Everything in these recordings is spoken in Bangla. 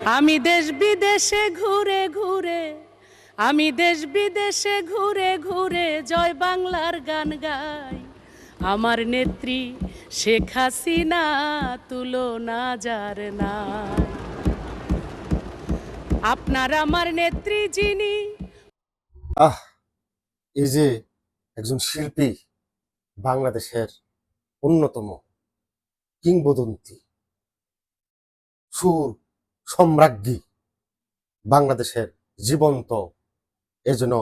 আমি দেশ বিদেশে ঘুরে ঘুরে, আমি দেশ বিদেশে ঘুরে ঘুরে জয় বাংলার গান গাই। আমার নেত্রী শেখ হাসিনা তুলনা যার না আপনার আমার নেত্রী যিনি আহ, এই যে একজন শিল্পী বাংলাদেশের অন্যতম কিংবদন্তি, সুর সম্রাজ্ঞী বাংলাদেশের জীবন্ত এ যেন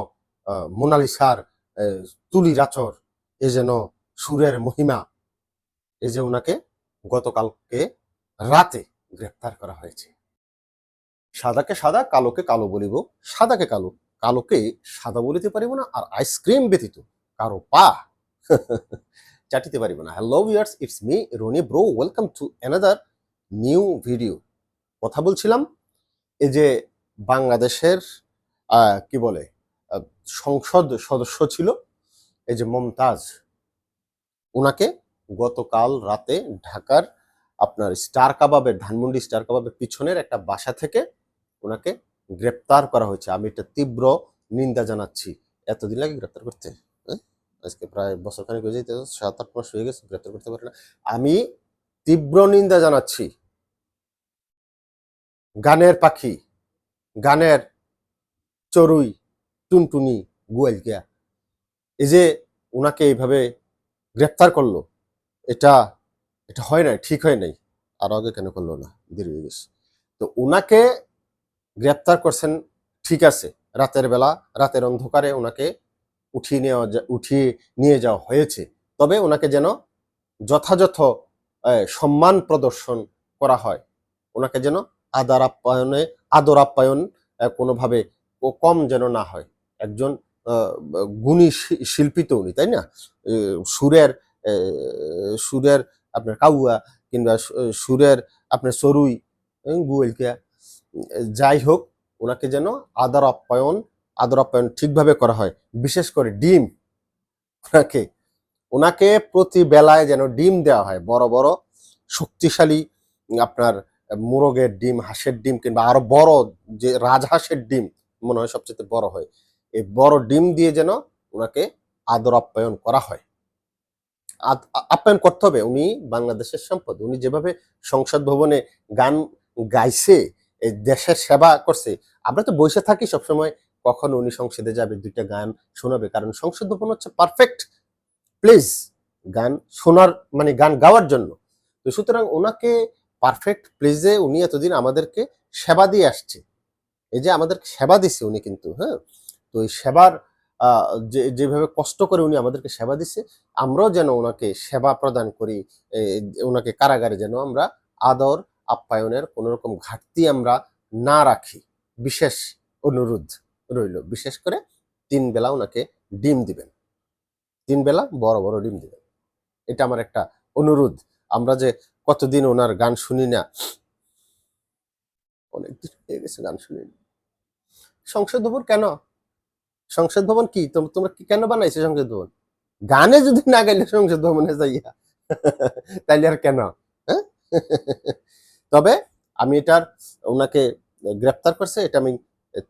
মোনালিসার আহ, তুলির আচর এ যেন সুরের মহিমা এ যে ওনাকে গতকালকে রাতে গ্রেপ্তার করা হয়েছে। সাদাকে সাদা কালোকে কালো বলিব সাদাকে কালো কালোকে সাদা বলিতে পারিব না আর আইসক্রিম ব্যতীত কারও পা চাটিতে পারিব না। Hello viewers it's me Roni bro welcome to another new video. কথা বলছিলাম, এই যে বাংলাদেশের কি বলে সংসদ সদস্য ছিল, এই যে মমতাজ ওনাকে গতকাল রাতে ঢাকার আপনার স্টার কাবাবের, ধানমন্ডি স্টার কাবাবের পিছনের একটা বাসা থেকে ওনাকে গ্রেপ্তার করা হয়েছে। আমি এটা তীব্র নিন্দা জানাচ্ছি। এতদিন লাগে গ্রেপ্তার করতে হ্যাঁ? আজকে প্রায় বছর খানিক হয়ে যেতে, সাত আট মাস হয়ে গেছে, গ্রেপ্তার করতে পারে না। আমি তীব্র নিন্দা জানাচ্ছি। গানের পাখি, গানের চড়ুই, টুনটুনি গোয়ালকিয়া এই যে ওনাকে এইভাবে গ্রেপ্তার করল, এটা এটা হয় নাই, ঠিক হয় নাই, আর আগে কেন করল না? দেরি হয়ে গেছে। তো ওনাকে গ্রেপ্তার করছেন, ঠিক আছে, রাতের বেলা, রাতের অন্ধকারে ওনাকে উঠিয়ে নেওয়া উঠিয়ে নিয়ে যাওয়া হয়েছে। তবে ওনাকে যেন যথাযথ সম্মান প্রদর্শন করা হয় ওনাকে যেন আদার আপ্যায়নে, আদর আপ্যায়ন কোনোভাবে কম যেন না হয়। একজন গুণী শিল্পী তো উনি, তাই না? সুরের সুরের আপনার কাউয়া কিংবা সুরের আপনার সরুই গুয়েলকিয়া যাই হোক, ওনাকে যেন আদর আপ্যায়ন আদর আপ্যায়ন ঠিকভাবে করা হয়। বিশেষ করে ডিম, ওনাকে ওনাকে প্রতি বেলায় যেন ডিম দেওয়া হয়, বড় বড়, শক্তিশালী, আপনার মোরগের ডিম, হাঁসের ডিম কিংবা আরও বড় যে রাজহাঁসের ডিম মনে হয় সবচেয়ে বড় হয়, এই বড় ডিম দিয়ে যেন ওনাকে আদর আপ্যায়ন করা হয়। আপ্যায়ন করতে হবে। উনি বাংলাদেশের সম্পদ। উনি যেভাবে সংসদ ভবনে গান গাইছে দেশের সেবা করছে, আমরা তো বসে থাকি সবসময়, কখন উনি সংসদে যাবে, দুইটা গান শোনাবে। কারণ সংসদ ভবন হচ্ছে পারফেক্ট প্লিজ গান শোনার মানে গান গাওয়ার জন্য। তো সুতরাং ওনাকে পারফেক্ট প্লেজে উনি এতদিন আমাদেরকে সেবা দিয়ে আসছে। এই যে আমাদের সেবা দিছে উনি কিন্তু হ্যাঁ? তো এই সেবার যে, যেভাবে কষ্ট করে উনি আমাদেরকে সেবা দিছে, আমরাও যেন ওনাকে সেবা প্রদান করি ওনাকে কারাগারে যেন আমরা আদর, আপ্যায়নের কোনো রকম ঘাটতি আমরা না রাখি। বিশেষ অনুরোধ রইল, বিশেষ করে তিন বেলা ওনাকে ডিম দিবেন। তিন বেলা বড় বড় ডিম দিবেন। এটা আমার একটা অনুরোধ। আমরা যে কতদিন ওনার গান শুনি না? অনেকদিন হয়ে গেছে গান শুনি না। সংসদ ভবন কেন? সংসদ ভবন কি? তোম- তোমরা কি কেন বানাইছো সংসদ ভবন? গানে যদি না গাইলে সংসদ ভবনে যাইয়া, তাইলে আর কেন? হ্যাঁ? তবে আমি এটার, ওনাকে গ্রেপ্তার করছে, এটা আমি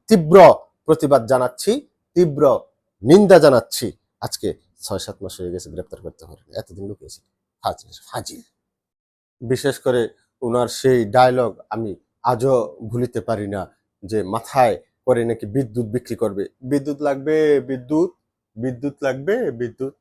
তীব্র প্রতিবাদ জানাচ্ছি, তীব্র নিন্দা জানাচ্ছি। আজকে ছয় সাত মাস হয়ে গেছে গ্রেপ্তার করতে পারে এতদিন লুকিয়েছি। ফাজিল ফাজিল। বিশেষ করে ওনার সেই ডায়লগ আমি আজও ভুলিতে পারি না যে মাথায় করে নাকি বিদ্যুৎ বিক্রি করবে। বিদ্যুৎ লাগবে বিদ্যুৎ বিদ্যুৎ লাগবে বিদ্যুৎ।